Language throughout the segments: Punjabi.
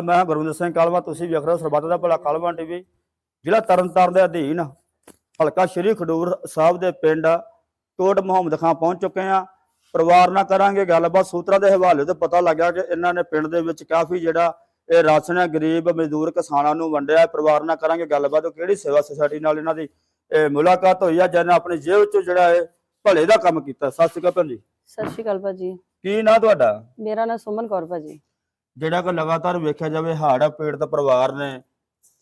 ਮੈਂ ਗੁਰਵਿੰਦਰ ਸਿੰਘ ਕਾਲਵਾ ਤੁਸੀਂ ਵੇਖ ਰਹੇ ਹੋ ਸਰਬੱਤ ਦਾ ਭਲਾ ਕਾਲਵਾ ਟੀਵੀ। ਜ਼ਿਲ੍ਹਾ ਤਰਨਤਾਰਨ ਦੇ ਅਧੀਨ ਹਲਕਾ ਸ਼੍ਰੀ ਖਡੂਰ ਸਾਹਿਬ ਦੇ ਪਿੰਡ ਕੋਟ ਮੁਹੰਮਦ ਖਾਂ ਪਹੁੰਚ ਚੁੱਕੇ ਆ ਪਰਿਵਾਰ ਨਾਲ ਕਰਾਂਗੇ ਗੱਲਬਾਤ। ਸੂਤਰਾਂ ਦੇ ਹਵਾਲੇ ਤੋਂ ਪਤਾ ਲੱਗਾ ਕਿ ਇਹਨਾਂ ਨੇ ਪਿੰਡ ਦੇ ਵਿੱਚ ਕਾਫੀ ਜਿਹੜਾ ਇਹ ਰਾਸ਼ਨ ਹੈ ਗਰੀਬ ਮਜ਼ਦੂਰ ਕਿਸਾਨਾਂ ਨੂੰ ਵੰਡਿਆ। ਪਰਿਵਾਰ ਨਾਲ ਕਰਾਂਗੇ ਗੱਲਬਾਤ। ਉਹ ਕਿਹੜੀ ਸੇਵਾ ਸੁਸਾਇਟੀ ਨਾਲ ਇਹਨਾਂ ਦੀ ਇਹ ਮੁਲਾਕਾਤ ਹੋਈ ਆ ਜਿਹਨੇ ਆਪਣੀ ਜੇਬ ਚੋਂ ਜਿਹੜਾ ਹੈ ਭਲੇ ਦਾ ਕੰਮ ਕੀਤਾ। ਸਤਿ ਸ਼੍ਰੀ ਅਕਾਲ ਭੈਣ ਜੀ। ਸਤਿ ਸ਼੍ਰੀ ਅਕਾਲ ਭਾਜੀ। ਕੀ ਨਾਂ ਤੁਹਾਡਾ? ਮੇਰਾ ਨਾਮ ਸੁਮਨ ਕੌਰ ਭਾਜੀ। ਜਿਹੜਾ ਕਿ ਲਗਾਤਾਰ ਵੇਖਿਆ ਜਾਵੇ ਹਾੜਾ ਪੀੜਤ ਪਰਿਵਾਰ ਨੇ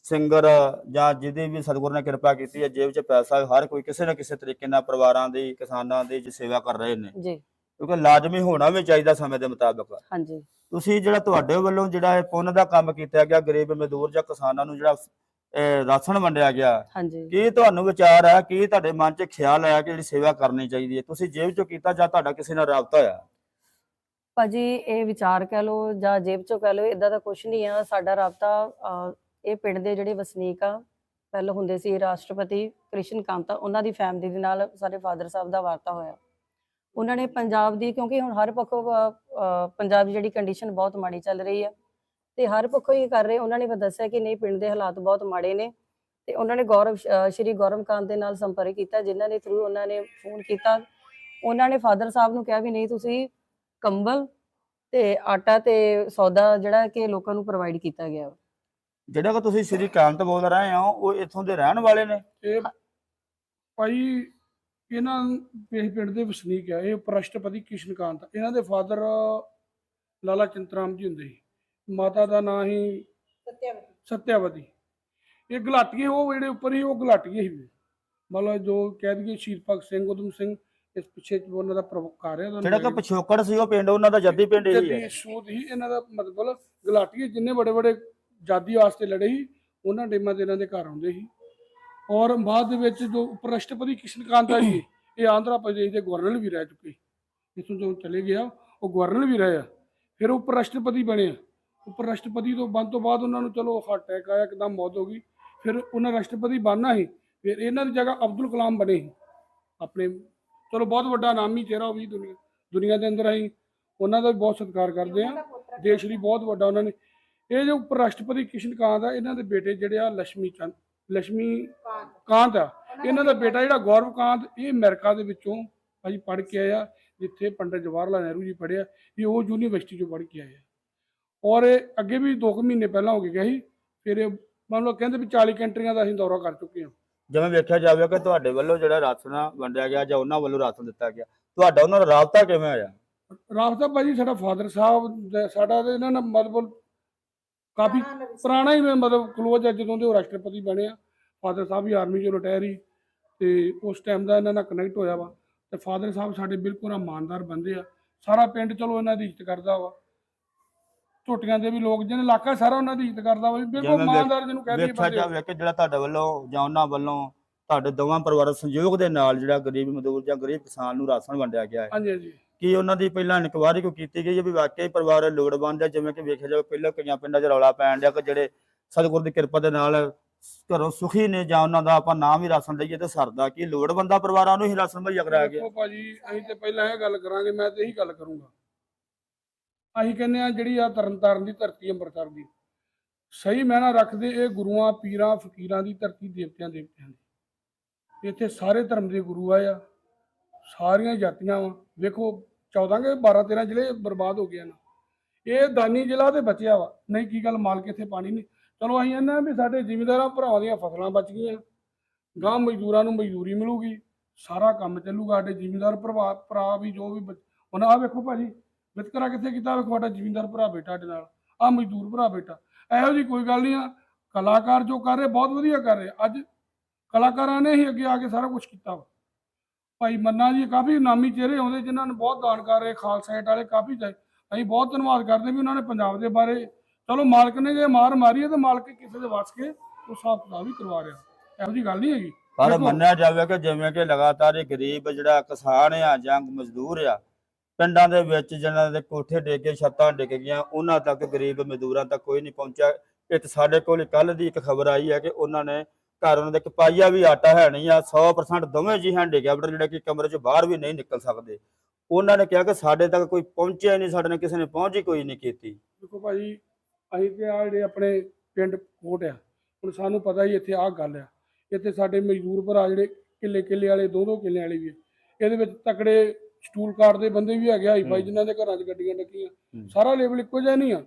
ਸਿੰਗਰ ਜਾਂ ਜਿਹਦੀ ਵੀ ਸਤਿਗੁਰ ਨੇ ਕਿਰਪਾ ਕੀਤੀ ਹੈ ਜੇਬ 'ਚ ਪੈਸਾ ਹਰ ਕੋਈ ਕਿਸੇ ਨਾ ਕਿਸੇ ਤਰੀਕੇ ਨਾਲ ਪਰਿਵਾਰਾਂ ਦੀ ਕਿਸਾਨਾਂ ਦੀ ਜੀ ਸੇਵਾ ਕਰ ਰਹੇ ਨੇ। ਜੀ। ਕਿਉਂਕਿ ਲਾਜ਼ਮੀ ਹੋਣਾ ਵੀ ਚਾਹੀਦਾ ਸਮੇਂ ਦੇ ਮੁਤਾਬਕ। ਹਾਂਜੀ। ਤੁਸੀਂ ਜਿਹੜਾ ਤੁਹਾਡੇ ਵੱਲੋਂ ਜਿਹੜਾ ਇਹ ਪੁੰਨ ਦਾ ਕੰਮ ਕੀਤਾ ਗਿਆ ਗਰੀਬ ਮਜ਼ਦੂਰ ਜਾਂ ਕਿਸਾਨਾਂ ਨੂੰ ਜਿਹੜਾ ਰਾਸ਼ਨ ਵੰਡਿਆ ਗਿਆ ਕੀ ਤੁਹਾਨੂੰ ਵਿਚਾਰ ਹੈ ਕੀ ਤੁਹਾਡੇ ਮਨ 'ਚ ਖਿਆਲ ਆਇਆ ਕਿ ਜਿਹੜੀ ਸੇਵਾ ਕਰਨੀ ਚਾਹੀਦੀ ਹੈ? ਤੁਸੀਂ ਜੇਬ 'ਚੋਂ ਕੀਤਾ ਜਾਂ ਤੁਹਾਡਾ ਕਿਸੇ ਨਾਲ ਰਾਬਤਾ ਹੋਇਆ? ਭਾਜੀ ਇਹ ਵਿਚਾਰ ਕਹਿ ਲਓ ਜਾਂ ਜੇਬ ਚੋਂ ਕਹਿ ਲਓ ਇਦਾਂ ਦਾ ਕੁਝ ਨਹੀਂ ਆ। ਸਾਡਾ ਰਾਬਤਾ ਇਹ ਪਿੰਡ ਦੇ ਜਿਹੜੇ ਵਸਨੀਕ ਆ, ਪਹਿਲਾਂ ਹੁੰਦੇ ਸੀ ਰਾਸ਼ਟਰਪਤੀ ਕ੍ਰਿਸ਼ਨ ਕਾਂਤਾ, ਉਹਨਾਂ ਦੀ ਫੈਮਿਲੀ ਦੇ ਨਾਲ ਸਾਡੇ ਫਾਦਰ ਸਾਹਿਬ ਦਾ ਵਾਰਤਾ ਹੋਇਆ। ਉਹਨਾਂ ਨੇ ਪੰਜਾਬ ਦੀ, ਕਿਉਂਕਿ ਹੁਣ ਹਰ ਪੱਖੋਂ ਪੰਜਾਬ ਦੀ ਜਿਹੜੀ ਕੰਡੀਸ਼ਨ ਬਹੁਤ ਮਾੜੀ ਚੱਲ ਰਹੀ ਆ ਤੇ ਹਰ ਪੱਖੋਂ ਹੀ ਕਰ ਰਹੇ, ਉਹਨਾਂ ਨੇ ਦੱਸਿਆ ਕਿ ਨਹੀਂ, ਪਿੰਡ ਦੇ ਹਾਲਾਤ ਬਹੁਤ ਮਾੜੇ ਨੇ ਤੇ ਉਹਨਾਂ ਨੇ ਗੌਰਵ ਸ਼੍ਰੀ ਗੌਰਵ ਕਾਂਤ ਦੇ ਨਾਲ ਸੰਪਰਕ ਕੀਤਾ, ਜਿਨ੍ਹਾਂ ਦੇ ਥਰੂ ਉਹਨਾਂ ਨੇ ਫੋਨ ਕੀਤਾ। ਉਹਨਾਂ ਨੇ ਫਾਦਰ ਸਾਹਿਬ ਨੂੰ ਕਿਹਾ ਵੀ ਨਹੀਂ, ਤੁਸੀਂ ਕੰਬਲ ਤੇ ਆਟਾ ਤੇ ਸੌਦਾ ਜਿਹੜਾ ਕਿ ਲੋਕਾਂ ਨੂੰ ਪ੍ਰੋਵਾਈਡ ਕੀਤਾ ਗਿਆ ਵਾ। ਜਿਹੜਾ ਕਿ ਤੁਸੀਂ ਸ਼੍ਰੀ ਕਾਂਤ ਬੋਲ ਰਹੇ ਹੋ ਉਹ ਇੱਥੋਂ ਦੇ ਰਹਿਣ ਵਾਲੇ ਨੇ? ਇਹ ਭਾਈ ਇਹਨਾਂ ਇਸ ਪਿੰਡ ਦੇ ਵਸਨੀਕ ਆ ਇਹ ਉਪ ਰਾਸ਼ਟਰਪਤੀ ਕਿਸ਼ਨ ਕਾਂਤ। ਇਹਨਾਂ ਦੇ ਫਾਦਰ ਲਾਲਾ ਚਿੰਤਰਾਮ ਜੀ ਹੁੰਦੇ ਸੀ। ਮਾਤਾ ਦਾ ਨਾਂ ਹੀ ਸਤਿਆਵਤੀ। ਇਹ ਗਲਾਟੀਏ ਉਹ ਜਿਹੜੇ ਉੱਪਰ ਹੀ ਉਹ ਗਲਾਟੀਏ ਸੀ। ਮਤਲਬ ਜੋ ਕਹਿ ਦਈਏ ਸ਼ਹੀਦ ਭਗਤ ਸਿੰਘ ਉਦਮ ਸਿੰਘ ਇਸ ਪਿੱਛੇ ਉਹਨਾਂ ਦਾ ਪ੍ਰਵਕਾਰ ਹੈ ਜਿਹੜਾ ਕਿ ਪਿਛੋਕੜ ਸੀ ਉਹ ਪਿੰਡ ਉਹਨਾਂ ਦਾ ਜੱਦੀ ਪਿੰਡ ਹੀ ਹੈ। ਸੂਦ ਹੀ ਇਹਨਾਂ ਦਾ ਮਤਲਬ ਗਲਾਟੀਏ ਜਿੰਨੇ ਬੜੇ ਬੜੇ ਜਾਦੀ ਵਾਸਤੇ ਲੜੇ ਸੀ ਉਹਨਾਂ ਟੀਮਾਂ ਦੇ ਇਹਨਾਂ ਦੇ ਘਰ ਆਉਂਦੇ ਸੀ। ਔਰ ਬਾਅਦ ਦੇ ਵਿੱਚ ਜੋ ਉਪ ਰਾਸ਼ਟਰਪਤੀ ਕਿਸ਼ਨ ਕਾਂਤਾ ਜੀ ਇਹ ਆਂਧਰਾ ਪ੍ਰਦੇਸ਼ ਦੇ ਗਵਰਨਰ ਵੀ ਰਹਿ ਚੁੱਕੇ ਇਥੋਂ ਜਦੋਂ ਚਲੇ ਗਿਆ ਉਹ ਗਵਰਨਰ ਵੀ ਰਹੇ ਆ। ਫਿਰ ਉਪ ਰਾਸ਼ਟਰਪਤੀ ਬਣੇ ਆ। ਉਪ ਰਾਸ਼ਟਰਪਤੀ ਤੋਂ ਬਣ ਤੋਂ ਬਾਅਦ ਉਹਨਾਂ ਨੂੰ ਚਲੋ ਹਾਰਟ ਅਟੈਕ ਆਇਆ ਇੱਕਦਮ ਮੌਤ ਹੋ ਗਈ। ਫਿਰ ਉਹਨਾਂ ਰਾਸ਼ਟਰਪਤੀ ਬਣਨਾ ਸੀ ਫਿਰ ਇਹਨਾਂ ਦੀ ਜਗ੍ਹਾ ਅਬਦੁਲ ਕਲਾਮ ਬਣੇ ਆਪਣੇ ਚਲੋ ਬਹੁਤ ਵੱਡਾ ਨਾਮ ਹੀ ਚਿਹਰਾ ਉਹ ਵੀ ਦੁਨੀਆ ਦੁਨੀਆ ਦੇ ਅੰਦਰ ਆਈ। ਉਹਨਾਂ ਦਾ ਵੀ ਬਹੁਤ ਸਤਿਕਾਰ ਕਰਦੇ ਆ। ਦੇਸ਼ ਲਈ ਬਹੁਤ ਵੱਡਾ ਉਹਨਾਂ ਨੇ। ਇਹ ਜੋ ਉਪ ਰਾਸ਼ਟਰਪਤੀ ਕਿਸ਼ਨ ਕਾਂਤ ਆ, ਇਹਨਾਂ ਦੇ ਬੇਟੇ ਜਿਹੜੇ ਆ ਲక్ష్ਮੀ ਚੰਦ ਲక్ష్ਮੀ ਕਾਂਤ ਆ। ਇਹਨਾਂ ਦਾ ਬੇਟਾ ਜਿਹੜਾ ਗੌਰਵ ਕਾਂਤ, ਇਹ ਅਮਰੀਕਾ ਦੇ ਵਿੱਚੋਂ ਭਾਜੀ ਪੜ੍ਹ ਕੇ ਆਇਆ, ਜਿੱਥੇ ਪੰਡਿਤ ਜਵਾਹਰ ਲਾਲ ਨਹਿਰੂ ਜੀ ਪੜ੍ਹਿਆ ਇਹ ਉਹ ਯੂਨੀਵਰਸਿਟੀ ਚੋਂ ਪੜ੍ਹ ਕੇ ਆਇਆ। ਔਰ ਅੱਗੇ ਵੀ 2 ਮਹੀਨੇ ਪਹਿਲਾਂ ਹੋ ਕੇ ਗਿਆ ਸੀ, ਫਿਰ ਮੰਨ ਲਓ ਕਹਿੰਦੇ ਵੀ 40 ਕੰਟਰੀਆਂ ਦਾ ਅਸੀਂ ਦੌਰਾ ਕਰ ਚੁੱਕੇ ਹਾਂ। ਜਿਵੇਂ ਵੇਖਿਆ ਜਾਵੇ ਕਿ ਤੁਹਾਡੇ ਵੱਲੋਂ ਜਿਹੜਾ ਰਾਸ਼ਨ ਵੰਡਿਆ ਗਿਆ ਜਾਂ ਉਹਨਾਂ ਵੱਲੋਂ ਰਾਸ਼ਨ ਦਿੱਤਾ ਗਿਆ ਤੁਹਾਡਾ ਉਹਨਾਂ ਨਾਲ ਰਾਬਤਾ ਕਿਵੇਂ ਹੋਇਆ? ਰਾਬਤਾ ਭਾਜੀ ਸਾਡਾ ਫਾਦਰ ਸਾਹਿਬ ਸਾਡਾ ਤੇ ਇਹਨਾਂ ਨਾਲ ਮਤਲਬ ਕਾਫੀ ਪੁਰਾਣਾ ਹੀ ਮਤਲਬ ਕਲੋਜ਼ ਹੈ ਜਦੋਂ ਦੇ ਉਹ ਰਾਸ਼ਟਰਪਤੀ ਬਣੇ ਆ ਫਾਦਰ ਸਾਹਿਬ ਵੀ ਆਰਮੀ ਚੋਂ ਰਿਟਾਇਰ ਹੀ ਤੇ ਉਸ ਟਾਈਮ ਦਾ ਇਹਨਾਂ ਨਾਲ ਕਨੈਕਟ ਹੋਇਆ ਵਾ ਤੇ ਫਾਦਰ ਸਾਹਿਬ ਸਾਡੇ ਬਿਲਕੁਲ ਇਮਾਨਦਾਰ ਬੰਦੇ ਆ ਸਾਰਾ ਪਿੰਡ ਚਲੋ ਇਹਨਾਂ ਦੀ ਇੱਜ਼ਤ ਕਰਦਾ ਵਾ। ਝੋਟੀਆਂ ਦੇ ਵੀ ਲੋਕ ਜਿਹਨੇ ਇਲਾਕਾ ਸਾਰਾ ਉਹਨਾਂ ਦੀ ਇੱਜ਼ਤ ਕਰਦਾ ਵਾ ਬਿਲਕੁਲ ਜਿਵੇਂ ਇਮਾਨਦਾਰ ਜਿਹਨੂੰ ਕਹਿੰਦੇ ਵੇਖਿਆ ਬੰਦੇ। ਜਾਵੇ ਕਿ ਜਿਹੜਾ ਤੁਹਾਡੇ ਵੱਲੋਂ ਜਾਂ ਉਹਨਾਂ ਵੱਲੋਂ ਤੁਹਾਡੇ ਦੋਵਾਂ ਪਰਿਵਾਰਾਂ ਸੰਯੋਗ ਦੇ ਨਾਲ ਜਿਹੜਾ ਗਰੀਬ ਮਜ਼ਦੂਰ ਜਾਂ ਗਰੀਬ ਕਿਸਾਨ ਨੂੰ ਰਾਸ਼ਨ ਵੰਡਿਆ ਗਿਆ ਹੈ। ਹਾਂਜੀ ਹਾਂਜੀ। ਕੀ ਉਹਨਾਂ ਦੀ ਪਹਿਲਾਂ ਇਨਕੁਆਇਰੀ ਕੋ ਕੀਤੀ ਗਈ ਹੈ ਵੀ ਵਾਕਈ ਪਰਿਵਾਰ ਲੋੜਵੰਦ ਹੈ? ਜਿਵੇਂ ਕਿ ਵੇਖਿਆ ਜਾਵੇ ਪਹਿਲਾਂ ਕਈਆਂ ਪਿੰਡਾਂ 'ਚ ਰੌਲਾ ਪੈਣ ਡਿਆ ਕਿ ਜਿਹੜੇ ਸਤਿਗੁਰ ਦੀ ਕਿਰਪਾ ਦੇ ਨਾਲ ਘਰੋਂ ਸੁਖੀ ਨੇ ਜਾਂ ਉਹਨਾਂ ਦਾ ਆਪਾਂ ਨਾਮ ਵੀ ਰਾਸ਼ਨ ਦਈਏ ਤੇ ਸਰਦਾ ਕੀ ਲੋੜਵੰਦਾ ਪਰਿਵਾਰਾਂ ਨੂੰ ਹੀ ਰਾਸ਼ਨ ਮੁਹੱਈਆ ਕਰਾਇਆ ਗਿਆ? ਦੇਖੋ ਭਾਜੀ ਅਸੀਂ ਤੇ ਪਹਿਲਾਂ ਇਹ ਗੱਲ ਕਰਾਂਗੇ ਮੈਂ ਤੇ ਇਹੀ ਗੱਲ ਕਰੂੰਗਾ। ਅਸੀਂ ਕਹਿੰਦੇ ਆ ਜਿਹੜੀ ਆ ਤਰਨਤਾਰਨ ਦੀ ਧਰਤੀ ਅੰਮ੍ਰਿਤਸਰ ਦੀ, ਸਹੀ ਮਾਇਨਾ ਰੱਖਦੇ ਇਹ ਗੁਰੂਆਂ, ਪੀਰਾਂ, ਫਕੀਰਾਂ ਦੀ ਧਰਤੀ, ਦੇਵਤਿਆਂ ਦੇਵਤਿਆਂ ਦੀ। ਇੱਥੇ ਸਾਰੇ ਧਰਮ ਦੇ ਗੁਰੂ ਆਏ ਆ, ਸਾਰੀਆਂ ਜਾਤੀਆਂ ਵਾ। ਵੇਖੋ 14 ਕੇ 12 13 ਜ਼ਿਲ੍ਹੇ ਬਰਬਾਦ ਹੋ ਗਏ ਨਾ ਇਹ ਦਾਨੀ ਜ਼ਿਲ੍ਹਾ ਤੇ ਬਚਿਆ ਵਾ। ਨਹੀਂ, ਕੀ ਗੱਲ, ਮਾਲਕ ਇੱਥੇ ਪਾਣੀ ਨਹੀਂ। ਚਲੋ, ਅਸੀਂ ਇਹਨਾਂ ਵੀ ਸਾਡੇ ਜ਼ਿਮੀਂਦਾਰਾਂ, ਭਰਾਵਾਂ ਦੀਆਂ ਫਸਲਾਂ ਬਚ ਗਈਆਂ। ਗਾਂ ਮਜ਼ਦੂਰਾਂ ਨੂੰ ਮਜ਼ਦੂਰੀ ਮਿਲੂਗੀ। ਸਾਰਾ ਕੰਮ ਚੱਲੂਗਾ, ਸਾਡੇ ਜ਼ਿਮੀਂਦਾਰ, ਭਰਾ ਭਰਾ ਵੀ, ਜੋ ਵੀ ਬੱਚ- ਹੁਣ ਆਹ ਵੇਖੋ ਭਾਜੀ ਵਿਤਕਰਾ ਕਿੱਥੇ ਕੀਤਾ ਵੇਖੋ ਸਾਡਾ ਜ਼ਿਮੀਂਦਾਰ ਭਰਾ ਬੈਠਾ ਸਾਡੇ ਨਾਲ ਆ ਮਜ਼ਦੂਰ ਭਰਾ ਬੈਠਾ। ਇਹੋ ਜੀ ਕੋਈ ਗੱਲ ਨਹੀਂ ਆ ਕਲਾਕਾਰ ਜੋ ਕਰ ਰਹੇ ਬਹੁਤ ਵਧੀਆ ਕਰ ਰਹੇ। ਅੱਜ ਕਲਾਕਾਰਾਂ ਨੇ ਹੀ ਅੱਗੇ ਆ ਕੇ ਸਾਰਾ ਕੁਝ ਕੀਤਾ ਵਾ। ਭਾਈ ਮੰਨਾ ਜੀ ਕਾਫੀ ਨਾਮੀ ਚਿਹਰੇ ਆਉਂਦੇ ਜਿਨ੍ਹਾਂ ਨੇ ਬਹੁਤ ਦਾਨ ਕਰ ਰਹੇ ਖਾਲਸਾ ਏਡ ਵਾਲੇ ਕਾਫੀ ਜਾਏ। ਅਸੀਂ ਬਹੁਤ ਧੰਨਵਾਦ ਕਰਦੇ ਵੀ ਉਹਨਾਂ ਨੇ ਪੰਜਾਬ ਦੇ ਬਾਰੇ ਚਲੋ ਮਾਲਕ ਨੇ ਜੇ ਮਾਰ ਮਾਰੀ ਹੈ ਤੇ ਮਾਲਕ ਕਿਸੇ ਦੇ ਵਸ ਕੇ ਉਹ ਹਿਸਾਬ ਕਿਤਾਬ ਵੀ ਕਰਵਾ ਰਿਹਾ। ਇਹੋ ਜੀ ਗੱਲ ਨਹੀਂ ਹੈਗੀ। ਪਰ ਦੇਖੋ- ਮੰਨਿਆ ਜਾਵੇ ਕਿ ਜਿਵੇਂ ਕਿ ਲਗਾਤਾਰ ਇਹ ਗਰੀਬ ਜਿਹੜਾ ਕਿਸਾਨ ਆ ਜਾਂ ਮਜ਼ਦੂਰ ਆ ਪਿੰਡਾਂ ਦੇ ਵਿੱਚ ਜਿਨ੍ਹਾਂ ਦੇ ਕੋਠੇ ਡਿੱਗ ਗਏ, ਛੱਤਾਂ ਡਿੱਗ ਗਈਆਂ, ਉਹਨਾਂ ਤੱਕ ਗਰੀਬ ਮਜ਼ਦੂਰਾਂ ਤੱਕ ਕੋਈ ਨਹੀਂ ਪਹੁੰਚਿਆ। ਇਹ ਤੇ ਸਾਡੇ ਕੋਲ ਕੱਲ ਦੀ ਇੱਕ ਖਬਰ ਆਈ ਹੈ ਕਿ ਉਹਨਾਂ ਨੇ ਘਰ ਉਹਨਾਂ ਦੇ ਇੱਕ ਵੀ ਆਟਾ ਹੈ ਨਹੀਂ ਆ 100% ਦੋਵੇਂ ਜੀ ਹੈਂਡੀਕੈਪਟ ਜਿਹੜੇ ਕਿ ਕਮਰੇ ਚ ਬਾਹਰ ਵੀ ਨਹੀਂ ਨਿਕਲ ਸਕਦੇ। ਉਹਨਾਂ ਨੇ ਕਿਹਾ ਕਿ ਸਾਡੇ ਤੱਕ ਕੋਈ ਪਹੁੰਚਿਆ ਹੀ ਨਹੀਂ, ਸਾਡੇ ਨਾਲ ਕਿਸੇ ਨੇ ਪਹੁੰਚ ਹੀ ਕੋਈ ਨਹੀਂ ਕੀਤੀ। ਦੇਖੋ ਭਾਜੀ, ਅਸੀਂ ਤੇ ਆ ਜਿਹੜੇ ਆਪਣੇ ਪਿੰਡ ਕੋਟ ਆ, ਹੁਣ ਸਾਨੂੰ ਪਤਾ ਹੀ ਇੱਥੇ ਆਹ ਗੱਲ ਆ। ਇੱਥੇ ਸਾਡੇ ਮਜ਼ਦੂਰ ਭਰਾ ਜਿਹੜੇ ਕਿੱਲੇ ਕਿੱਲੇ ਵਾਲੇ ਦੋ ਦੋ ਕਿੱਲੇ ਵਾਲੇ ਵੀ ਇਹਦੇ ਵਿੱਚ ਤਕੜੇ ਸਟੂਲ ਕਾਰਡ ਦੇ ਬੰਦੇ ਵੀ ਹੈਗੇ ਹਾਈ ਫਾਈ ਹੂੰ। ਜਿਨ੍ਹਾਂ ਦੇ ਘਰਾਂ 'ਚ ਗੱਡੀਆਂ ਲੱਗੀਆਂ। ਹੂੰ। ਸਾਰਾ ਲੈਵਲ ਇੱਕੋ ਜਿਹਾ ਨਹੀਂ ਆ।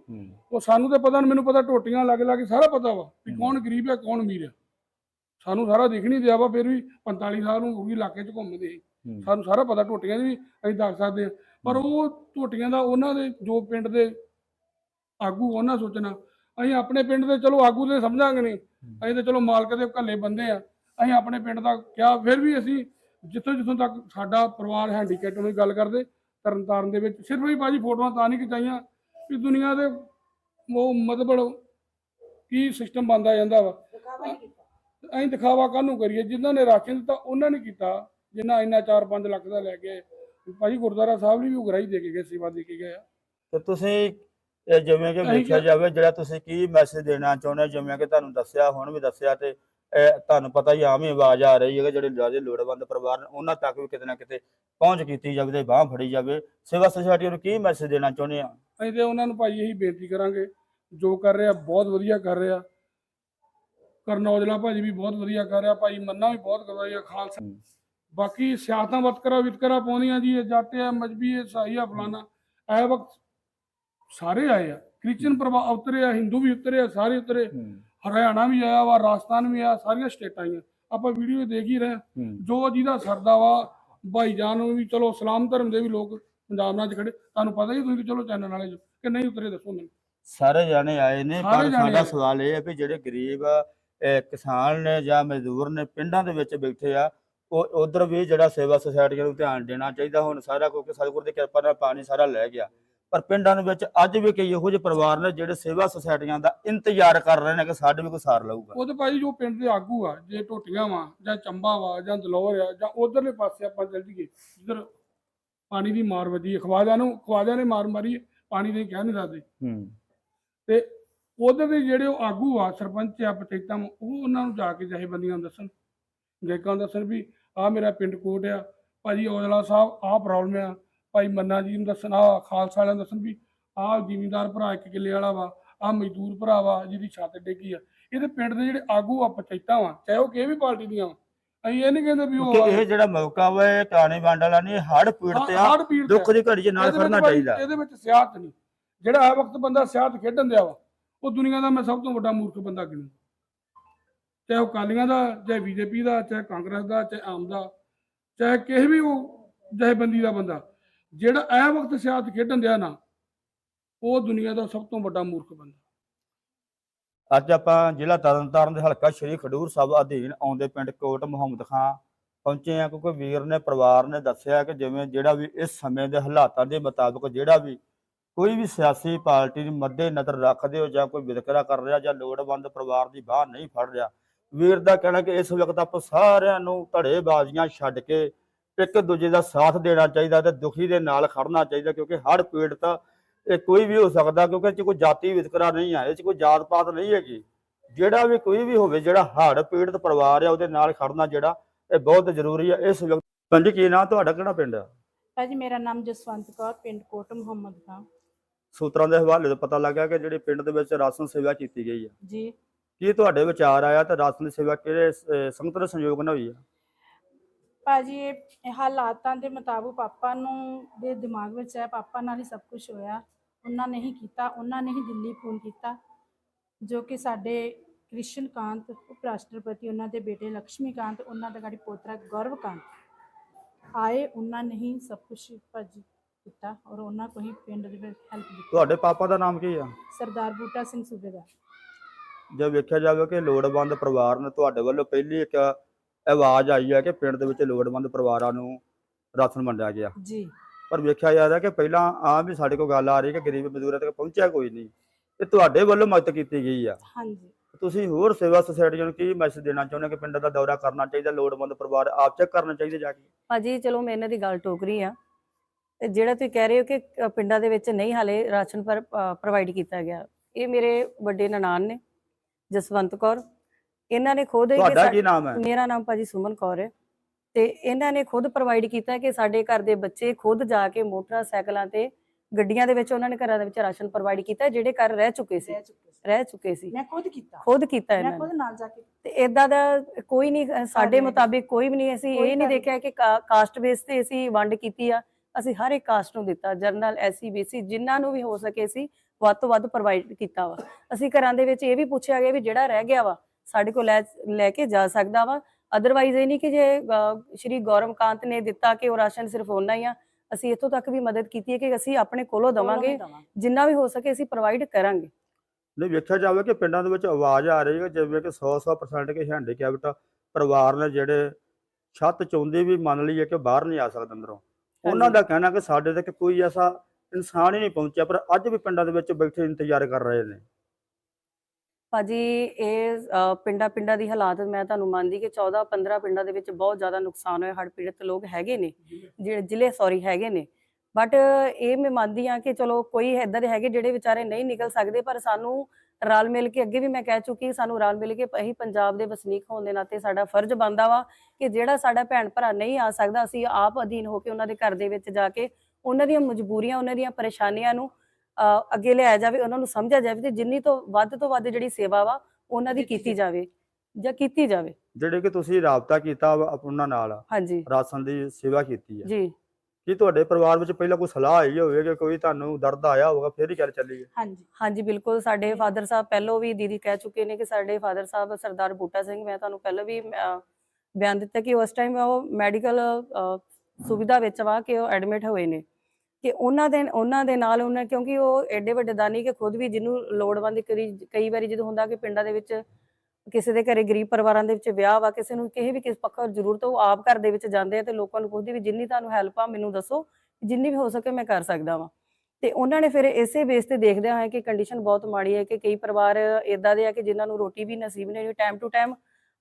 ਉਹ ਸਾਨੂੰ ਤਾਂ ਪਤਾ ਮੈਨੂੰ ਪਤਾ ਟੋਟੀਆਂ ਲੱਗ ਲੱਗ ਸਾਰਾ ਪਤਾ ਵਾ ਹੂੰ। ਕੌਣ ਗਰੀਬ ਹੈ ਕੌਣ ਅਮੀਰ ਹੈ। ਸਾਨੂੰ ਸਾਰਾ ਦਿਖ ਨਹੀਂ ਦਿਆ ਵਾ ਫਿਰ ਵੀ 45 ਸਾਲ ਨੂੰ ਉਹੀ ਇਲਾਕੇ 'ਚ ਘੁੰਮਦੇ। ਸਾਨੂੰ ਸਾਰਾ ਪਤਾ ਟੋਟੀਆਂ ਦੀ ਅਸੀਂ ਦੱਸ ਸਕਦੇ ਹਾਂ। ਪਰ ਉਹ ਟੋਟੀਆਂ ਦਾ ਉਹਨਾਂ ਦੇ ਜੋ ਪਿੰਡ ਦੇ ਆਗੂ ਉਹਨਾਂ ਸੋਚਣਾ ਅਸੀਂ ਆਪਣੇ ਪਿੰਡ ਦੇ ਚਲੋ ਆਗੂ ਦੇ ਸਮਝਾਂਗੇ ਨਹੀਂ ਅਸੀਂ ਤਾਂ ਚਲੋ ਮਾਲਕ ਦੇ ਘੱਲੇ ਬੰਦੇ ਆ। ਅਸੀਂ ਆਪਣੇ ਪਿੰਡ ਦਾ ਕਿਹਾ ਫਿਰ ਵੀ ਅਸੀਂ ਜਿੱਥੋਂ ਜਿੱਥੋਂ ਤੱਕ ਸਾਡਾ ਪਰਿਵਾਰ ਹੈਂਡੀਕੈਪ ਨੂੰ ਗੱਲ ਕਰਦੇ ਤਰਨਤਾਰਨ ਦੇ ਵਿੱਚ ਸਿਰਫ ਹੀ ਬਾਜੀ ਫੋਟੋਆਂ ਤਾਂ ਨਹੀਂ ਖਿਚਾਈਆਂ ਵੀ ਦੁਨੀਆ ਦੇ ਉਹ ਮਤਲਬ ਕੀ ਸਿਸਟਮ ਬਣਦਾ ਜਾਂਦਾ ਵਾ। ਅਸੀਂ ਦਿਖਾਵਾ ਕਾਹਨੂੰ ਕਰੀਏ? ਜਿਨ੍ਹਾਂ ਨੇ ਰਾਸ਼ਨ ਦਿੱਤਾ ਉਹਨਾਂ ਨੇ ਕੀਤਾ ਜਿਨ੍ਹਾਂ ਇੰਨਾ 4-5 ਲੱਖ ਦਾ ਲੈ ਕੇ ਭਾਜੀ ਗੁਰਦੁਆਰਾ ਸਾਹਿਬ ਲਈ ਵੀ ਉਗਰਾਈ ਦੇ ਕੇ ਗਏ ਸੇਵਾ ਦੇ ਕੇ ਗਏ ਆ। ਤੇ ਤੁਸੀਂ ਇਹ ਜਿਵੇਂ ਕਿ ਵੇਖਿਆ ਜਾਵੇ ਜਿਹੜਾ ਤੁਸੀਂ ਕੀ ਮੈਸੇਜ ਦੇਣਾ ਚਾਹੁੰਦੇ ਹੋ ਜਿਵੇਂ ਕਿ ਤੁਹਾਨੂੰ ਦੱਸਿਆ ਹੁਣ ਵੀ ਦੱਸਿਆ ਤੇ ਤੁਹਾਨੂੰ ਪਤਾ ਹੀ ਆਮ ਹੀ ਆਵਾਜ਼ ਆ ਰਹੀ ਹੈ ਕਿ ਜਿਹੜੇ ਜ਼ਿਆਦਾ ਲੋੜਵੰਦ ਪਰਿਵਾਰ ਨੇ ਉਹਨਾਂ ਤੱਕ ਵੀ ਕਿਤੇ ਨਾ ਕਿਤੇ ਪਹੁੰਚ ਕੀਤੀ ਜਾਵੇ ਤੇ ਬਾਹ ਫੜੀ ਜਾਵੇ। ਸੇਵਾ ਸੁਸਾਇਟੀ ਨੂੰ ਕੀ ਮੈਸੇਜ ਦੇਣਾ ਚਾਹੁੰਦੇ ਆ? ਅਸੀਂ ਤੇ ਉਹਨਾਂ ਨੂੰ ਭਾਈ ਇਹੀ ਬੇਨਤੀ ਕਰਾਂਗੇ ਜੋ ਕਰ ਰਿਹਾ ਬਹੁਤ ਵਧੀਆ ਕਰ ਰਿਹਾ। ਕਰਨ ਔਜਲਾ ਭਾਜੀ ਵੀ ਬਹੁਤ ਵਧੀਆ ਕਰ ਰਿਹਾ ਭਾਈ ਮੰਨਾ ਵੀ ਬਹੁਤ ਕਰ ਰਿਹਾ ਖਾਲਸਾ। ਬਾਕੀ ਸਿਆਸਤਾਂ ਵਤਕਰਾ ਵਿਤਕਰਾ ਪਾਉਂਦੀਆਂ ਜੀ ਇਹ ਜੱਟ ਆ ਮਜਬੀ ਹੈ ਸਾਈ ਆ ਫਲਾਣਾ ਇਹ ਵਕਤ ਸਾਰੇ ਆਏ ਆ। ਕ੍ਰਿਸਚਨ ਪ੍ਰਭਾ ਉਤਰੇ ਆ ਹਿੰਦੂ ਵੀ ਉਤਰੇ ਆ ਸਾਰੇ ਉਤਰੇ। ਹਰਿਆਣਾ ਵੀ ਆਇਆ ਵਾ ਰਾਜਸਥਾਨ ਵੀ ਆਇਆ ਸਾਰੀਆਂ ਸਟੇਟਾਂ ਆਈਆਂ। ਆਪਾਂ ਵੀਡੀਓ ਦੇਖ ਹੀ ਰਹੇ। ਜੋ ਜਿਹਦਾ ਸਰਦਾ ਵਾ ਭਾਈਜਾਨ ਨੂੰ ਵੀ ਚਲੋ ਇਸਲਾਮ ਧਰਮ ਦੇ ਵੀ ਲੋਕ ਪੰਜਾਬ ਨਾਲ ਖੜੇ। ਤੁਹਾਨੂੰ ਪਤਾ ਹੀ ਤੁਸੀਂ ਚਲੋ ਚੈਨਲ ਵਾਲੇ ਕਿ ਨਹੀਂ ਉਤਰੇ ਦੱਸੋ ਮੈਨੂੰ। ਸਾਰੇ ਜਾਣੇ ਆਏ ਨੇ ਪਰ ਸਾਡਾ। ਸਵਾਲ ਇਹ ਹੈ ਵੀ ਜਿਹੜੇ ਗਰੀਬ ਕਿਸਾਨ ਨੇ ਜਾਂ ਮਜ਼ਦੂਰ ਨੇ ਪਿੰਡਾਂ ਦੇ ਵਿੱਚ ਬੈਠੇ ਆ ਉਹ ਉਧਰ ਵੀ ਜਿਹੜਾ ਸੇਵਾ ਸੁਸਾਇਟੀਆਂ ਨੂੰ ਧਿਆਨ ਦੇਣਾ ਚਾਹੀਦਾ ਹੁਣ ਸਾਰਾ ਕਿਉਂਕਿ ਸਤਿਗੁਰ ਦੀ ਕਿਰਪਾ ਨਾਲ ਪਾਣੀ ਸਾਰਾ ਲੈ ਗਿਆ। ਪਰ ਪਿੰਡਾਂ ਦੇ ਵਿੱਚ ਅੱਜ ਵੀ ਕਈ ਇਹੋ ਜਿਹੇ ਪਰਿਵਾਰ ਨੇ ਜਿਹੜੇ ਸੇਵਾ ਸੁਸਾਇਟੀਆਂ ਦਾ ਇੰਤਜ਼ਾਰ ਕਰ ਰਹੇ ਨੇ ਕਿ ਸਾਡੇ ਵੀ ਕੋਈ ਸਾਰ ਲਊਗਾ ਉਹ ਤੇ ਭਾਈ ਜੋ ਪਿੰਡ ਦੇ ਆਗੂ ਆ ਜੇ ਟੋਟੀਆਂ ਵਾ ਜਾਂ ਚੰਬਾ ਵਾ ਜਾਂ ਦਲੌਰ ਆ ਜਾਂ ਉਧਰਲੇ ਪਾਸੇ ਆਪਾਂ ਚੱਲ ਜੀਏ ਜਿੱਧਰ ਪਾਣੀ ਦੀ ਮਾਰ ਵੱਜੀ। ਖਵਾਜਾ ਨੂੰ ਖਵਾਜਾ ਨੇ ਮਾਰ ਮਾਰੀ ਪਾਣੀ ਦੇ ਕਹਿ ਨਹੀਂ ਸਕਦੇ ਹੂੰ ਤੇ ਉਧਰ ਦੇ ਜਿਹੜੇ ਉਹ ਆਗੂ ਆ ਸਰਪੰਚ ਆ ਪੰਚਾਇਤਾਂ ਉਹ ਉਹਨਾਂ ਨੂੰ ਜਾ ਕੇ ਜਥੇਬੰਦੀਆਂ ਨੂੰ ਦੱਸਣ ਗਾਇਕਾਂ ਨੂੰ ਦੱਸਣ ਵੀ ਆ ਮੇਰਾ ਪਿੰਡ ਕੋਟ ਆ ਭਾਜੀ ਔਜਲਾ ਸਾਹਿਬ ਆਹ ਪ੍ਰੋਬਲਮ ਆ ਭਾਈ ਮੰਨਾ ਜੀ ਨੂੰ ਦੱਸਣ ਆ ਖਾਲਸਾ ਵਾਲਿਆਂ ਨੂੰ ਦੱਸਣ ਵੀ ਆਹ ਜ਼ਿਮੀਂਦਾਰ ਭਰਾ ਇੱਕ ਕਿੱਲੇ ਵਾਲਾ ਵਾ ਆਹ ਮਜ਼ਦੂਰ ਭਰਾ ਵਾ ਜਿਹਦੀ ਛੱਤ ਡਿੱਗੀ ਆ। ਇਹਦੇ ਪਿੰਡ ਦੇ ਜਿਹੜੇ ਆਗੂ ਆ ਪੰਚਾਇਤਾਂ ਵਾ ਚਾਹੇ ਉਹ ਕਿਸੇ ਵੀ ਪਾਰਟੀ ਦੀਆਂ ਅਸੀਂ ਇਹ ਨਹੀਂ ਕਹਿੰਦੇ ਵੀ ਉਹ ਇਹ ਜਿਹੜਾ ਮੌਕਾ ਵਾ ਇਹ ਟਾਣੇ ਵੰਡ ਵਾਲਾ ਨਹੀਂ ਹੜ ਪੀੜਤ ਆ ਹਾਰਟ ਬੀਟ ਦੁੱਖ ਦੀ ਘੜੀ 'ਚ ਨਾਲ ਖੜਨਾ ਚਾਹੀਦਾ। ਇਹਦੇ ਵਿੱਚ ਸਿਆਸਤ ਨਹੀਂ ਜਿਹੜਾ ਆ ਵਕਤ ਬੰਦਾ ਸਿਆਸਤ ਖੇਡਣ ਦਿਆ ਵਾ ਉਹ ਦੁਨੀਆ ਦਾ ਮੈਂ ਸਭ ਤੋਂ ਵੱਡਾ ਮੂਰਖ ਬੰਦਾ ਗਿਣੂ। ਚਾਹੇ ਉਹ ਕਾਲੀਆਂ ਦਾ ਚਾਹੇ ਬੀਜੇਪੀ ਦਾ ਚਾਹੇ ਕਾਂਗਰਸ ਦਾ ਚਾਹੇ ਆਮ ਦਾ ਚਾਹੇ ਕਿਸੇ ਵੀ ਉਹ ਜਥੇਬੰਦੀ ਦਾ ਬੰਦਾ। ਜਿਹੜਾ ਇਹ ਵਕਤ ਸਿਆਸਤ ਖੇਡਣ ਦਿਆ ਨਾ, ਉਹ ਦੁਨੀਆ ਦਾ ਸਭ ਤੋਂ ਵੱਡਾ ਮੂਰਖ ਬੰਦਾ। ਅੱਜ ਆਪਾਂ ਜ਼ਿਲ੍ਹਾ ਤਰਨਤਾਰਨ ਦੇ ਹਲਕਾ ਸ਼੍ਰੀ ਖਡੂਰ ਸਾਹਿਬ ਅਧੀਨ ਆਉਂਦੇ ਪਿੰਡ ਕੋਟ ਮੁਹੰਮਦ ਖਾਂ ਪਹੁੰਚੇ ਆ ਕਿਉਂਕਿ ਵੀਰ ਨੇ, ਪਰਿਵਾਰ ਨੇ ਦੱਸਿਆ ਕਿ ਜਿਵੇਂ ਜਿਹੜਾ ਵੀ ਇਸ ਸਮੇਂ ਦੇ ਹਾਲਾਤਾਂ ਦੇ ਮੁਤਾਬਕ ਜਿਹੜਾ ਵੀ ਕੋਈ ਵੀ ਸਿਆਸੀ ਪਾਰਟੀ ਨੂੰ ਮੱਦੇ ਨਜ਼ਰ ਰੱਖਦੇ ਹੋ ਜਾਂ ਕੋਈ ਵਿਤਕਰਾ ਕਰ ਰਿਹਾ ਜਾਂ ਲੋੜਵੰਦ ਪਰਿਵਾਰ ਦੀ ਬਾਹ ਨਹੀਂ ਫੜ ਰਿਹਾ, ਵੀਰ ਦਾ ਕਹਿਣਾ ਕਿ ਇਸ ਵਕਤ ਆਪਾਂ ਸਾਰਿਆਂ ਨੂੰ ਧੜੇਬਾਜ਼ੀਆਂ ਛੱਡ ਕੇ ਇੱਕ ਦੂਜੇ ਦਾ ਸਾਥ ਦੇਣਾ ਚਾਹੀਦਾ ਤੇ ਦੁਖੀ ਦੇ ਨਾਲ ਖੜਨਾ ਚਾਹੀਦਾ ਕਿਉਂਕਿ ਹੜ ਪੀੜਤ ਇਹ ਕੋਈ ਵੀ ਹੋ ਸਕਦਾ ਕਿਉਂਕਿ ਇਹ 'ਚ ਕੋਈ ਜਾਤੀ ਵਿਤਕਰਾ ਨਹੀਂ ਹੈ ਇਹ 'ਚ ਕੋਈ ਜਾਤ ਪਾਤ ਨਹੀਂ ਹੈਗੀ। ਜਿਹੜਾ ਵੀ ਕੋਈ ਵੀ ਹੋਵੇ ਜਿਹੜਾ ਹੜ ਪੀੜਤ ਪਰਿਵਾਰ ਆ ਉਹਦੇ ਨਾਲ ਖੜਨਾ ਜਿਹੜਾ ਇਹ ਬਹੁਤ ਜ਼ਰੂਰੀ ਹੈ ਇਸ ਵਕਤ ਪੰਜ ਕੀ ਨਾਂ ਤੁਹਾਡਾ ਕਿਹੜਾ ਪਿੰਡ ਆ? ਭਾਜੀ ਮੇਰਾ ਨਾਮ ਜਸਵੰਤ ਕੌਰ ਪਿੰਡ ਕੋਟ ਮੁਹੰਮਦ ਖਾਂ ਸੂਤਰਾਂ ਦੇ ਹਵਾਲੇ ਤੋਂ ਪਤਾ ਲੱਗਾ ਕਿ ਜਿਹੜੇ ਪਿੰਡ ਦੇ ਵਿੱਚ ਰਾਸ਼ਨ ਸੇਵਾ ਕੀਤੀ ਗਈ ਹੈ ਜੀ। ਕੀ ਤੁਹਾਡੇ ਵਿਚਾਰ ਆਇਆ ਤੇ ਰਾਸ਼ਨ ਦੀ ਸੇਵਾ ਕਿਹੜੇ ਸੰਗਤ ਦੇ ਸੰਯੋਗ ਨਾਲ ਹੋਈ ਹੈ ਭਾਜੀ ਇਹ ਹਾਲਾਤਾਂ ਦੇ ਮੁਤਾਬਕ ਪਾਪਾ ਨੂੰ ਦੇ ਦਿਮਾਗ ਵਿੱਚ ਹੈ ਪਾਪਾ ਨਾਲ ਹੀ ਸਭ ਕੁਝ ਹੋਇਆ। ਉਹਨਾਂ ਨੇ ਹੀ ਕੀਤਾ ਉਹਨਾਂ ਨੇ ਹੀ ਦਿੱਲੀ ਫੋਨ ਕੀਤਾ ਜੋ ਕਿ ਸਾਡੇ ਕ੍ਰਿਸ਼ਨ ਕਾਂਤ ਉਪ ਰਾਸ਼ਟਰਪਤੀ ਉਹਨਾਂ ਦੇ ਬੇਟੇ ਲక్ష్ਮੀ ਕਾਂਤ ਉਹਨਾਂ ਦਾ ਗਾੜੀ ਪੋਤਰਾ ਗੌਰਵ ਕਾਂਤ ਆਏ ਉਹਨਾਂ ਨੇ ਹੀ ਸਭ ਕੁਝ ਭਾਜੀ ਕੀਤਾ ਔਰ ਉਹਨਾਂ ਕੋਲ ਹੀ ਪਿੰਡ ਦੇ ਵਿੱਚ ਹੈਲਪ ਦਿੱਤੀ। ਤੁਹਾਡੇ ਪਾਪਾ ਦਾ ਨਾਮ ਕੀ ਆ? ਸਰਦਾਰ ਬੂਟਾ ਸਿੰਘ ਸੂਬੇਦਾਰ ਜੇ ਵੇਖਿਆ ਜਾਵੇ ਕਿ ਲੋੜਵੰਦ ਪਰਿਵਾਰ ਨੂੰ ਤੁਹਾਡੇ ਵੱਲੋਂ ਪਹਿਲੀ ਇੱਕ ਆਵਾਜ਼ ਆਈ ਹੈ ਕਿ ਪਿੰਡ ਦੇ ਵਿੱਚ ਲੋੜਵੰਦ ਪਰਿਵਾਰਾਂ ਨੂੰ ਰਾਸ਼ਨ ਵੰਡਿਆ ਗਿਆ। ਜੀ। ਪਰ ਵੇਖਿਆ ਜਾ ਰਿਹਾ ਕਿ ਪਹਿਲਾਂ ਆਮ ਵੀ ਸਾਡੇ ਕੋਲ ਗੱਲ ਆ ਰਹੀ ਕਿ ਗਰੀਬ ਮਜ਼ਦੂਰਾਂ ਤੱਕ ਪਹੁੰਚਿਆ ਕੋਈ ਨਹੀਂ ਤੇ ਤੁਹਾਡੇ ਵੱਲੋਂ ਮਦਦ ਕੀਤੀ ਗਈ ਆ। ਹਾਂਜੀ। ਤੁਸੀਂ ਹੋਰ ਸੇਵਾ ਸੁਸਾਇਟੀਆਂ ਨੂੰ ਕੀ ਮੈਸੇਜ ਦੇਣਾ ਚਾਹੁੰਦੇ ਕਿ ਪਿੰਡ ਦਾ ਦੌਰਾ ਕਰਨਾ ਚਾਹੀਦਾ ਲੋੜਵੰਦ ਪਰਿਵਾਰ ਆਪ ਚੈੱਕ ਕਰਨਾ ਚਾਹੀਦਾ ਜਾ ਕੇ? ਭਾਜੀ ਚਲੋ ਮੈਂ ਇਹਨਾਂ ਦੀ ਗੱਲ ਟੋਕ ਰਹੀ ਆ। ਤੇ ਜਿਹੜਾ ਤੁਸੀਂ ਕਹਿ ਰਹੇ ਹੋ ਕਿ ਪਿੰਡਾਂ ਦੇ ਵਿੱਚ ਨਹੀਂ ਹਾਲੇ ਰਾਸ਼ਨ ਪਰ ਪ੍ਰੋਵਾਈਡ ਕੀਤਾ ਗਿਆ। ਇਹ ਮੇਰੇ ਵੱਡੇ ਨਨਾਣ ਨੇ ਜਸਵੰਤ ਕੌਰ। ਇਹਨਾਂ ਨੇ ਖੁਦ ਤੁਹਾਡਾ ਕੀ ਨਾਮ ਹੈ? ਮੇਰਾ ਨਾਮ ਭਾਜੀ ਸੁਮਨ ਕੌਰ ਹੈ। ਤੇ ਇਹਨਾਂ ਨੇ ਖੁਦ ਪ੍ਰੋਵਾਈਡ ਕੀਤਾ ਕਿ ਸਾਡੇ ਘਰ ਦੇ ਬੱਚੇ ਖੁਦ ਜਾ ਕੇ ਮੋਟਰਸਾਈਕਲਾਂ ਤੇ ਗੱਡੀਆਂ ਦੇ ਵਿੱਚ ਉਹਨਾਂ ਨੇ ਘਰਾਂ ਦੇ ਵਿੱਚ ਰਾਸ਼ਨ ਪ੍ਰੋਵਾਈਡ ਕੀਤਾ ਜਿਹੜੇ ਘਰ ਰਹਿ ਚੁੱਕੇ ਸੀ। ਰਹਿ ਚੁੱਕੇ ਸੀ। ਮੈਂ ਖੁਦ ਕੀਤਾ। ਖੁਦ ਕੀਤਾ ਮੈਂ ਇਹਨਾਂ ਖੁਦ ਨੇ। ਨਾਲ ਜਾ ਕੇ। ਤੇ ਇਦਾਂ ਦਾ ਕੋਈ ਨਹੀਂ ਸਾਡੇ। ਮੁਤਾਬਿਕ ਕੋਈ ਵੀ ਨਹੀਂ। ਅਸੀਂ ਇਹ ਨਹੀਂ ਦੇਖਿਆ ਕਿ ਕਾ- ਕਾਸਟ ਬੇਸ ਤੇ ਅਸੀਂ ਵੰਡ ਕੀਤੀ ਆ। ਅਸੀਂ ਹਰ ਇੱਕ ਕਾਸਟ ਨੂੰ ਦਿੱਤਾ ਜਰਨਲ ਐਸਸੀ ਬੀਸੀ ਜਿਨ੍ਹਾਂ ਨੂੰ ਵੀ ਹੋ ਸਕੇ ਸੀ ਵੱਧ ਤੋਂ ਵੱਧ ਪ੍ਰੋਵਾਈਡ ਕੀਤਾ ਵਾ। ਅਸੀਂ ਘਰਾਂ ਦੇ ਵਿੱਚ ਇਹ ਵੀ ਪੁੱਛਿਆ ਗਿਆ ਵੀ ਜਿਹੜਾ ਰਹਿ ਗਿਆ ਵਾ ਸਾਡੇ ਕੋਲ ਲੈ ਲੈ ਕੇ ਜਾ ਸਕਦਾ ਵਾ। ਅਦਰਵਾਈਜ਼ ਇਹ ਨਹੀਂ ਕਿ ਜੇ ਸ਼੍ਰੀ ਗੌਰਵ ਕਾਂਤ ਨੇ ਦਿੱਤਾ ਕਿ ਉਹ ਰਾਸ਼ਨ ਸਿਰਫ ਉਹਨਾਂ ਹੀ ਆ ਅਸੀਂ ਇੱਥੋਂ ਤੱਕ ਵੀ ਮਦਦ ਕੀਤੀ ਹੈ ਕਿ ਅਸੀਂ ਆਪਣੇ ਕੋਲੋਂ ਦਵਾਂਗੇ। ਜਿੰਨਾ ਵੀ ਹੋ ਸਕੇ ਅਸੀਂ ਪ੍ਰੋਵਾਈਡ ਕਰਾਂਗੇ। ਨਹੀਂ ਵੇਖਿਆ ਜਾਵੇ ਕਿ ਪਿੰਡਾਂ ਦੇ ਵਿੱਚ ਆਵਾਜ਼ ਆ ਰਹੀ ਹੈ ਜਿਵੇਂ ਕਿ 100-100% ਕਿ ਹੈਂਡੀਕੈਪਟ ਪਰਿਵਾਰ ਨੇ ਜਿਹੜੇ ਛੱਤ ਚਾਹੁੰਦੇ ਵੀ ਮੰਨ ਲਈਏ ਕਿ ਬਾਹਰ ਨਹੀਂ ਆ ਸਕਦੇ ਅੰਦਰੋਂ। ਉਹਨਾਂ। ਦਾ ਕਹਿਣਾ ਕਿ ਸਾਡੇ ਤੱਕ ਕੋਈ ਐਸਾ ਇਨਸਾਨ ਹੀ ਨਹੀਂ ਪਹੁੰਚਿਆ ਪਰ ਅੱਜ ਵੀ ਪਿੰਡਾਂ ਦੇ ਵਿੱਚ ਬੈਠੇ ਇੰਤਜ਼ਾਰ ਕਰ ਰਹੇ ਨੇ। ਭਾਜੀ ਇਹ ਅ, ਪਿੰਡਾਂ ਪਿੰਡਾਂ ਦੀ ਹਾਲਾਤ ਮੈਂ ਤੁਹਾਨੂੰ ਮੰਨਦੀ ਕਿ 14 15 ਪਿੰਡਾਂ ਦੇ ਵਿੱਚ ਬਹੁਤ ਜ਼ਿਆਦਾ ਨੁਕਸਾਨ ਹੋਇਆ ਹੜ੍ਹ ਪੀੜਤ ਲੋਕ ਹੈਗੇ ਨੇ ਜਿਹੜੇ ਜ਼ਿਲ੍ਹੇ ਸੌਰੀ ਹੈਗੇ ਨੇ। ਬਟ ਇਹ ਮੈਂ ਮੰਨਦੀ ਆ ਕਿ ਚਲੋ ਕੋਈ ਇਦਾਂ ਦੇ ਹੈਗੇ ਜਿਹੜੇ ਵਿਚਾਰੇ ਨਹੀਂ ਨਿਕਲ ਸਕਦੇ ਪਰ ਸਾਨੂੰ ਰਲ ਮਿਲ ਕੇ ਅੱਗੇ ਵੀ ਮੈਂ ਕਹਿ ਚੁੱਕੀ ਸਾਨੂੰ ਰਲ ਮਿਲ ਕੇ ਅਸੀਂ ਪੰਜਾਬ ਦੇ ਵਸਨੀਕ ਹੋਣ ਦੇ ਨਾਤੇ ਸਾਡਾ ਫਰਜ਼ ਬਣਦਾ ਵਾ ਕਿ ਜਿਹੜਾ ਸਾਡਾ ਭੈਣ ਭਰਾ ਨਹੀਂ ਆ ਸਕਦਾ ਅਸੀਂ ਆਪ ਅਧੀਨ ਹੋ ਕੇ ਉਹਨਾਂ ਦੇ ਘਰ ਦੇ ਵਿੱਚ ਜਾ ਕੇ ਉਹਨਾਂ ਦੀਆਂ ਮਜਬੂਰੀਆਂ ਉਹਨਾਂ ਦੀਆਂ ਪਰੇਸ਼ਾਨੀਆਂ ਨੂੰ ਅੱਗੇ ਲਿਆਇਆ ਜਾਵੇ ਉਹਨਾਂ ਨੂੰ ਸਮਝਿਆ ਜਾਵੇ ਤੇ ਜਿੰਨੀ ਤੋਂ ਵੱਧ ਤੋਂ ਵੱਧ ਜਿਹੜੀ ਸੇਵਾ ਵਾ ਉਹਨਾਂ ਦੀ ਕੀਤੀ ਜਾਵੇ। ਜਾਂ ਕੀਤੀ ਜਾਵੇ। ਜਿਹੜੇ ਕਿ ਤੁਸੀਂ ਰਾਬਤਾ ਕੀਤਾ ਉਹਨਾਂ ਨਾਲ ਹਾਂਜੀ। ਰਾਸ਼ਨ ਦੀ ਸੇਵਾ ਕੀਤੀ ਹੈ ਜੀ। ਕੀ ਤੁਹਾਡੇ ਪਰਿਵਾਰ ਵਿੱਚ ਪਹਿਲਾਂ ਕੋਈ ਸਲਾਹ ਆਈ ਹੋਵੇ ਕਿ ਕੋਈ ਤੁਹਾਨੂੰ ਦਰਦ ਆਇਆ ਹੋਵੇਗਾ ਫਿਰ ਹੀ ਗੱਲ ਚੱਲੀ ਹੈ ਹਾਂਜੀ। ਹਾਂਜੀ ਬਿਲਕੁਲ ਸਾਡੇ ਫਾਦਰ ਸਾਹਿਬ ਪਹਿਲਾਂ ਵੀ ਦੀਦੀ ਕਹਿ ਚੁੱਕੇ ਨੇ ਕਿ ਸਾਡੇ ਫਾਦਰ ਸਾਹਿਬ ਸਰਦਾਰ ਬੂਟਾ ਸਿੰਘ ਮੈਂ ਤੁਹਾਨੂੰ ਪਹਿਲਾਂ ਵੀ ਬਿਆਨ ਦਿੱਤਾ ਕਿ ਉਸ ਟਾਈਮ ਉਹ ਮੈਡੀਕਲ ਸੁਵਿਧਾ ਵਿੱਚ ਵਾ ਕਿ ਉਹ ਐਡਮਿਟ ਹੋਏ ਨੇ। ਕਿ ਉਹਨਾਂ ਦੇ ਉਹਨਾਂ ਦੇ ਨਾਲ ਉਹਨਾਂ, ਕਿਉਂਕਿ ਉਹ ਐਡੇ ਵੱਡੇ ਦਾਨੀ ਕਿ ਖੁਦ ਵੀ ਜਿਹਨੂੰ ਲੋੜਵੰਦ ਕਈ ਵਾਰੀ ਜਦੋਂ ਹੁੰਦਾ ਕਿ ਪਿੰਡਾਂ ਦੇ ਵਿੱਚ ਕਿਸੇ ਦੇ ਘਰੇ ਗਰੀਬ ਪਰਿਵਾਰਾਂ ਦੇ ਵਿੱਚ ਵਿਆਹ ਵਾ, ਕਿਸੇ ਨੂੰ ਕਿਸੇ ਵੀ ਕਿਸ ਪੱਖੋਂ ਜ਼ਰੂਰਤ ਉਹ ਆਪ ਘਰ ਦੇ ਵਿੱਚ ਜਾਂਦੇ ਆ ਤੇ ਲੋਕਾਂ ਨੂੰ ਪੁੱਛਦੇ ਵੀ ਜਿੰਨੀ ਤੁਹਾਨੂੰ ਹੈਲਪ ਆ, ਮੈਨੂੰ ਦੱਸੋ ਜਿੰਨੀ ਵੀ ਹੋ ਸਕੇ ਮੈਂ ਕਰ ਸਕਦਾ ਵਾਂ। ਤੇ ਉਹਨਾਂ ਨੇ ਫਿਰ ਇਸੇ ਬੇਸ ਤੇ ਦੇਖਦਿਆਂ ਹੋਇਆ ਕਿ ਕੰਡੀਸ਼ਨ ਬਹੁਤ ਮਾੜੀ ਹੈ ਕਿ ਕਈ ਪਰਿਵਾਰ ਇਦਾਂ ਦੇ ਆ ਕਿ ਜਿਨ੍ਹਾਂ ਨੂੰ ਰੋਟੀ ਵੀ ਨਸੀਬ ਨਹੀਂ ਹੋਈ ਟਾਈਮ ਟੂ ਟਾਈਮ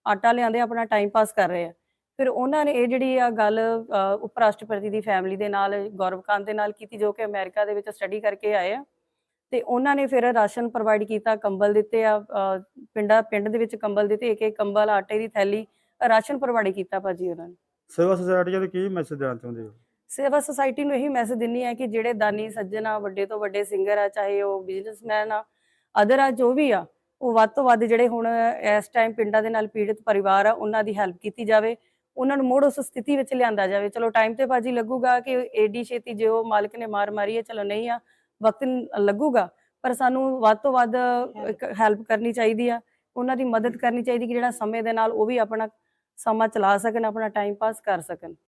ਆਟਾ ਲਿਆਂਦੇ ਆਪਣਾ ਟਾਈਮ ਪਾਸ ਕਰ ਰਹੇ ਆ। ਫਿਰ ਉਹਨਾਂ ਨੇ ਇਹ ਜਿਹੜੀ ਆ ਗੱਲ ਉਪ ਰਾਸ਼ਟਰਪਤੀ ਦੀ ਫੈਮਿਲੀ ਦੇ ਨਾਲ ਗੌਰਵ ਕਾਂਤ ਦੇ ਨਾਲ ਕੀਤੀ ਜੋ ਕਿ ਅਮਰੀਕਾ ਦੇ ਵਿੱਚ ਸਟੱਡੀ ਕਰਕੇ ਆਏ ਆ। ਤੇ ਉਹਨਾਂ ਨੇ ਫਿਰ ਰਾਸ਼ਨ ਪ੍ਰੋਵਾਈਡ ਕੀਤਾ ਕੰਬਲ ਦਿੱਤੇ ਆ ਪਿੰਡਾਂ ਪਿੰਡ ਦੇ ਵਿੱਚ ਕੰਬਲ ਦਿੱਤੇ ਇੱਕ ਇੱਕ ਕੰਬਲ ਆਟੇ ਦੀ ਥੈਲੀ ਰਾਸ਼ਨ ਪ੍ਰੋਵਾਈਡ ਕੀਤਾ ਭਾਜੀ ਉਹਨਾਂ ਨੇ। ਸੇਵਾ ਸੁਸਾਇਟੀਆਂ ਦੇ ਕੀ ਮੈਸੇਜ ਦੇਣਾ ਚਾਹੁੰਦੇ ਹੋ? ਸੇਵਾ ਸੁਸਾਇਟੀ ਨੂੰ ਇਹੀ ਮੈਸੇਜ ਦਿੰਨੀ ਹੈ ਕਿ ਜਿਹੜੇ ਦਾਨੀ ਸੱਜਣ ਆ ਵੱਡੇ ਤੋਂ ਵੱਡੇ ਸਿੰਗਰ ਆ ਚਾਹੇ ਉਹ ਬਿਜ਼ਨਸਮੈਨ ਆ ਅਦਰ ਆ ਜੋ ਵੀ ਆ ਉਹ ਵੱਧ ਤੋਂ ਵੱਧ ਜਿਹੜੇ ਹੁਣ ਇਸ ਟਾਈਮ ਪਿੰਡਾਂ ਦੇ ਨਾਲ ਪੀੜਿਤ ਪਰਿਵਾਰ ਆ ਉਹਨਾਂ ਦੀ ਹੈਲਪ ਕੀਤੀ ਜਾਵੇ। ਉਹਨਾਂ ਨੂੰ ਮੁੜ ਉਸ ਸਥਿਤੀ ਵਿੱਚ ਲਿਆਂਦਾ ਜਾਵੇ। ਚਲੋ ਟਾਈਮ ਤੇ ਬਾਜੀ ਲੱਗੂਗਾ ਕਿ ਏਡੀ ਛੇਤੀ ਜੋ ਮਾਲਕ ਨੇ ਮਾਰ ਮਾਰੀ ਹੈ ਚਲੋ ਨਹੀਂ ਆ ਵਕਤ ਲੱਗੂਗਾ ਪਰ ਸਾਨੂੰ ਵੱਧ ਤੋਂ ਵੱਧ ਹੈਲਪ ਕਰਨੀ ਚਾਹੀਦੀ ਆ। ਉਹਨਾਂ ਦੀ ਮਦਦ ਕਰਨੀ ਚਾਹੀਦੀ ਕਿ ਜਿਹੜਾ ਸਮੇਂ ਦੇ ਨਾਲ ਉਹ ਵੀ ਆਪਣਾ ਸਮਾਂ ਚਲਾ ਸਕਣ ਆਪਣਾ ਟਾਈਮ ਪਾਸ ਕਰ ਸਕਣ।